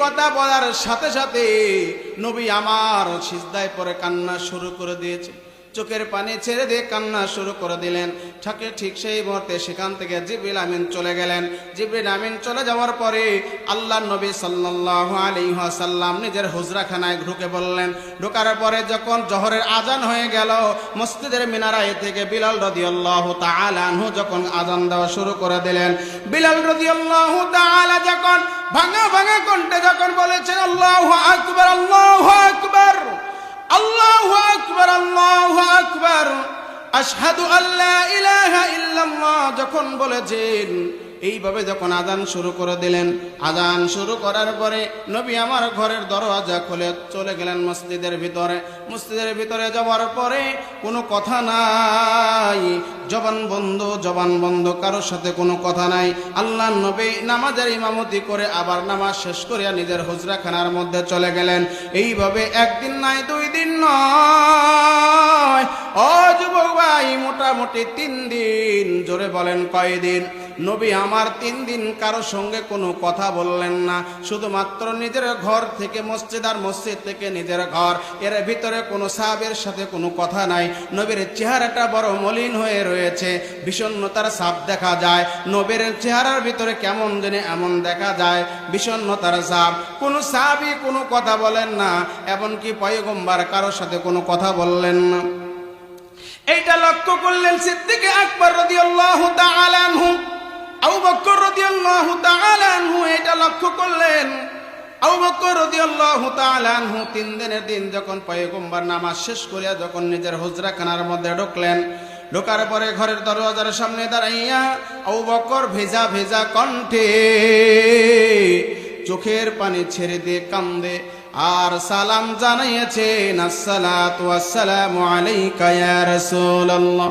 কথা বলার সাথে সাথে নবী আমার সিজদায় পরে কান্না শুরু করে দিয়েছে। চোখের পানি ছেড়ে দিয়ে কান্না শুরু করে দিলেন। ঠাকে ঠিক সেই মুহূর্তে সেখান থেকে জিবরিল আমিন চলে গেলেন। জিবরিল আমিন চলে যাওয়ার পরে আল্লাহ নবী সাল্লাল্লাহু আলাইহি ওয়াসাল্লাম নিজের হুজরাখানায় ঢুকে বললেন ঢোকার পরে যখন জহরের আজান হয়ে গেল, মসজিদের মিনারায় থেকে বিলাল রাদিয়াল্লাহু তাআলা আনহু যখন আজান দেওয়া শুরু করে দিলেন, বিলাল রাদিয়াল্লাহু তাআলা যখন ভাঙা ভাঙা কণ্ঠে যখন বলেছেন, আল্লাহু আকবার আল্লাহু আকবার আল্লাহু আকবার আশহাদু আল্লাহ ইলাহা ইল্লাল্লাহ যখন বলেছেন এইভাবে যখন আজান শুরু করে দিলেন আজান শুরু করার পরে নবী আমার ঘরের দরওয়াজা খুলে চলে গেলেন মসজিদের ভিতরে। মসজিদের ভিতরে যাওয়ার পরে কোনো কথা নাই। জবান বন্ধ জবান বন্ধ, কারোর সাথে কোনো কথা নাই। আল্লাহ নবী নামাজের ইমামতি করে আবার নামাজ শেষ করিয়া নিজের হুজরাখানার মধ্যে চলে গেলেন। এইভাবে একদিন নাই দুই দিন নয়। ও যুবক ভাই, মোটামুটি তিন দিন, জোরে বলেন কয়দিন? নবী আমার তিন দিন কারও সঙ্গে কোনো কথা বললেন না। শুধুমাত্র নিজের ঘর থেকে মসজিদ আর মসজিদ থেকে নিজের ঘর। এর ভিতরে কোনো সাহাবের সাথে কোনো কথা নাই। নবীর চেহারাটা বড় মলিন হয়ে রয়েছে। বিষণ্ণতার সাপ দেখা যায়। নবীর চেহারার ভিতরে কেমন জানি এমন দেখা যায়। বিষণ্ণতার সাপ কোনো সাহাবই কোনো কথা বলেন না। এমনকি পয়গম্বার কারোর সাথে কোনো কথা বললেন না। এইটা লক্ষ্য করলেন সিদ্দিকে আকবর রাদিয়াল্লাহু তাআলা আনহু। আবু বকর রাদিয়াল্লাহু তাআলা আনহু এটা লক্ষ্য করলেন। আবু বকর রাদিয়াল্লাহু তাআলা আনহু তিন দিনের দিন যখন পয়গম্বর নামাজ শেষ করিয়া যখন নিজের হুজরাখানার মধ্যে ঢুকলেন, ঢোকার পরে ঘরের দরওয়াজার সামনে দাঁড়াইয়া আবু বকর ভেজা ভেজা কণ্ঠে চোখের পানি ছেড়ে দিয়ে কান্দে, আর সালাম জানাইয়াছেন, আসসালাতু আসসালামু আলাইকা ইয়া রাসূলুল্লাহ।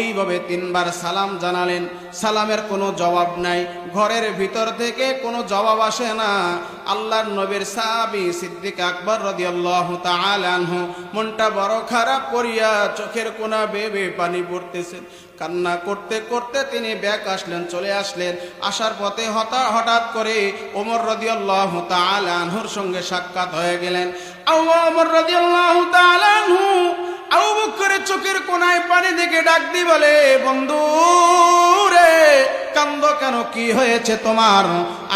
এইভাবে তিনবার সালাম জানালেন। সালামের কোনো জবাব নাই। ঘরের ভিতর থেকে কোনো জবাব আসে না। আল্লাহর নবীর সাহাবি সিদ্দিক আকবর রাদিয়াল্লাহু তাআলা আনহু মনটা বড় খারাপ করিয়া চোখের কোনা বেবে পানি পড়তেছেন কান্না করতে করতে তিনি ব্যাক আসলেন, চলে আসলেন। আসার পথে হতা হঠাৎ করে ওমর রাদিয়াল্লাহু আনহুর সঙ্গে সাক্ষাৎ হয়ে গেলেন। ওমর রাদিয়াল্লাহু তাআলা আনহু আবু বকরের চোখের কোনায় পানি দেখে ডাক দি বলে বন্ধু। কান্দ কেন? কি হয়েছে তোমার?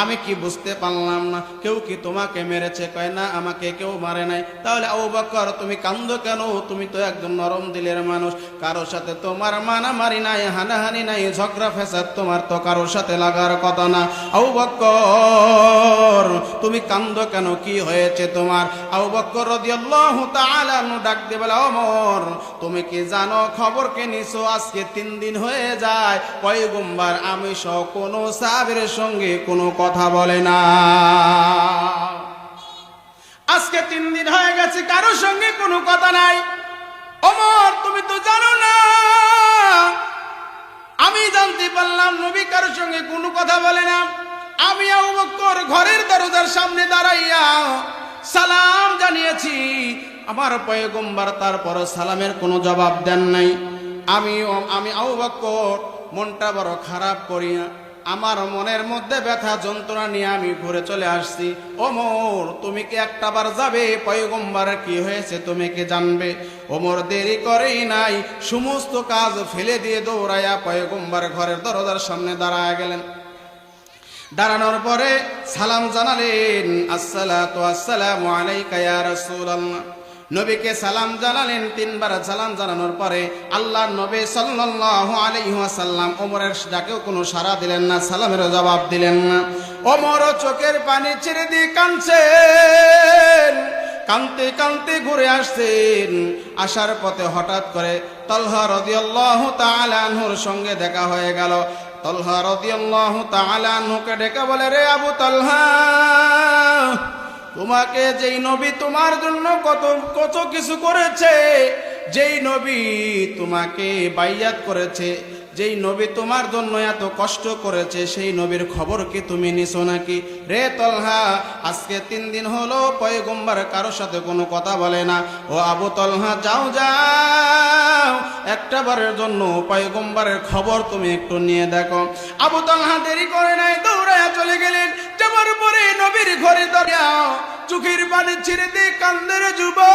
আমি কি বুঝতে পারলাম না। কেউ কি তোমাকে মেরেছে? কয় না, আমাকে কেউ মারে নাই। তাহলে আবু বকর, তুমি কান্দ কেন? তুমি তো একদম নরম দিলের মানুষ। কারোর সাথে তোমার মানামারি নাই, হানাহানি নাই, ঝগড়া ফেসাদ তোমার তো কারোর সাথে লাগার কথা না। আবু বকর, তুমি কান্দ কেন? কি হয়েছে তোমার? আবু বকর রাদিয়াল্লাহু তাআলা ডাক দিয়ে বলে ওমর তুমি কি জানো? খবর কে নিছো? আজকে তিন দিন হয়ে যায়। পয়গম্বর, আমি সহ কোনো সঙ্গে কোনো কথা বলে না। আজকে তিন দিন হয়ে গেছে কারোর সঙ্গে কোনো কথা নাই। অমর তুমি তো জানো না। আমি জানতে পারলাম নবী কারোর সঙ্গে কোনো কথা বলে না। আমি আবু ঘরের দরজার সামনে দাঁড়াইয়া সালাম জানিয়েছি। আমার পয়গম্বর তারপর সালামের কোনো জবাব দেন নাই। আমি আমি আবু বকর মনটা বড় খারাপ করিয়া আমার মনের মধ্যে ব্যথা যন্ত্রণা নিয়ে আমি ঘুরে চলে আসছি। ওমর, তুমি কি একটা বার যাবে? পয়গম্বার, কি হয়েছে? তুমি কি জানবে? ওমর, দেরি করেই নাই। সমস্ত কাজ ফেলে দিয়ে দৌড়াইয়া পয়গম্বার ঘরের দরজার সামনে দাঁড়ায় গেলেন। দাঁড়ানোর পরে সালাম জানালেন, আসসালাতু আসসালামু আলাইকা ইয়া রাসূলুল্লাহ। নবীকে সালাম জানালেন, তিনবার সালাম জানানোর পরে আল্লাহ নবী সাল্লাল্লাহু আলাইহি ওয়াসাল্লাম ওমরের ডাকেও কোনো সাড়া দিলেন না সালামের জবাব দিলেন না। ওমর চোখের পানি ছেড়ে দিয়ে কাঁদছেন কানতে কানতে ঘুরে আসছেন। আসার পথে হঠাৎ করে তলহা রদিয়াল্লাহু তাআলা আনহুর সঙ্গে দেখা হয়ে গেল। তলহা রদিয়াল্লাহু তাআলা আনহুকে ডেকে বলে, রে আবু তলহা তোমাকে যেই নবী তোমার জন্য কত কত কিছু করেছে, যেই নবী তোমাকে বাইয়াত করেছে, যেই নবী তোমার জন্য এত কষ্ট করেছে, সেই নবীর খবর কি তুমি নিছো নাকি? রে তলহা, আজকে তিন দিন হলো পয়গম্বার কারোর সাথে কোনো কথা বলে না। ও আবু তলহা, যাও যাও, একটা বারের জন্য পয়গম্বারের খবর তুমি একটু নিয়ে দেখো। আবু তলহা দেরি করে নাই দৌড়ায় চলে নবীর চোখের পানি ছেড়ে দে কান্দের যুবক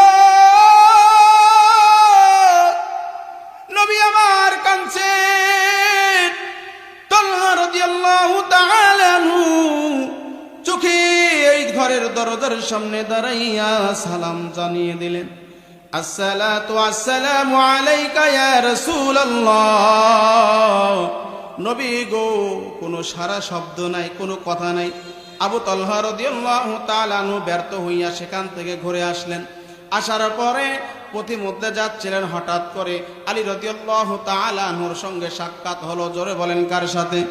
নবী আমার তাআলা চোখে এই ঘরের সামনে সালাম জানিয়ে দিলেন গো, কোনো সারা শব্দ নাই, কোনো কথা নাই। আবু আনহু ব্যর্থ হইয়া সেখান থেকে ঘুরে আসলেন। আসার পরে পথিমধ্যে যাচ্ছিলেন হঠাৎ করে আলী রদিয়াল্লাহু তাআলা আনহুর সঙ্গে সাক্ষাৎ হলো, জোরে বলেন কার সাথে?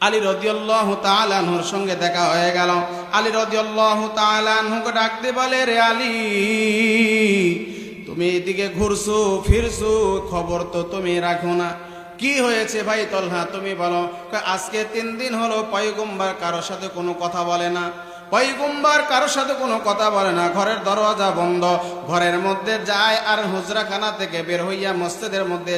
আলী রদিয়াল্লাহু তাআলা আনহুর সঙ্গে দেখা হয়ে গেল। আলী রদিয়াল্লাহু তাআলা আনহুকে ডাকতে বলে, রে আলী, তুমি এদিকে ঘুরছো, ফিরছো, খবর তো তুমি রাখো না। কি হয়েছে ভাই তলহা, তুমি বলো। আজকে তিন দিন হলো পয়গম্বার কারোর সাথে কোনো কথা বলে না। পয়গম্বার কারোর সাথে কোনো কথা বলে না। ঘরের দরওয়াজা বন্ধ। ঘরের মধ্যে যায় আর হুজরাখানা থেকে বের হইয়া মসজিদের মধ্যে